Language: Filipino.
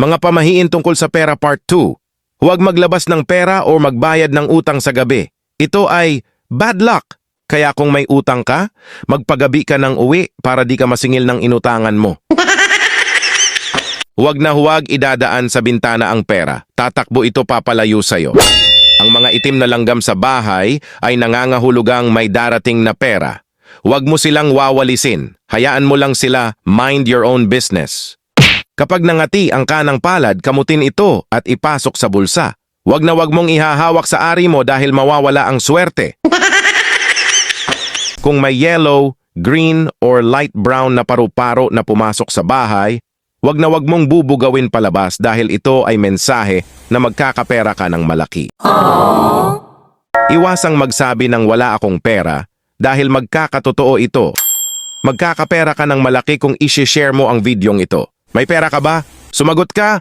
Mga pamahiin tungkol sa pera part 2. Huwag maglabas ng pera o magbayad ng utang sa gabi. Ito ay bad luck. Kaya kung may utang ka, magpagabi ka ng uwi para di ka masingil ng inutangan mo. Huwag na huwag idadaan sa bintana ang pera. Tatakbo ito papalayo sa'yo. Ang mga itim na langgam sa bahay ay nangangahulugang may darating na pera. Huwag mo silang wawalisin. Hayaan mo lang sila mind your own business. Kapag nangati ang kanang palad, kamutin ito at ipasok sa bulsa. Huwag na huwag mong ihahawak sa ari mo dahil mawawala ang swerte. Kung may yellow, green, or light brown na paru-paro na pumasok sa bahay, Huwag na huwag mong bubugawin palabas dahil ito ay mensahe na magkakapera ka ng malaki. Iwasang magsabi ng wala akong pera dahil magkakatotoo ito. Magkakapera ka ng malaki kung isi-share mo ang videong ito. May pera ka ba? Sumagot ka?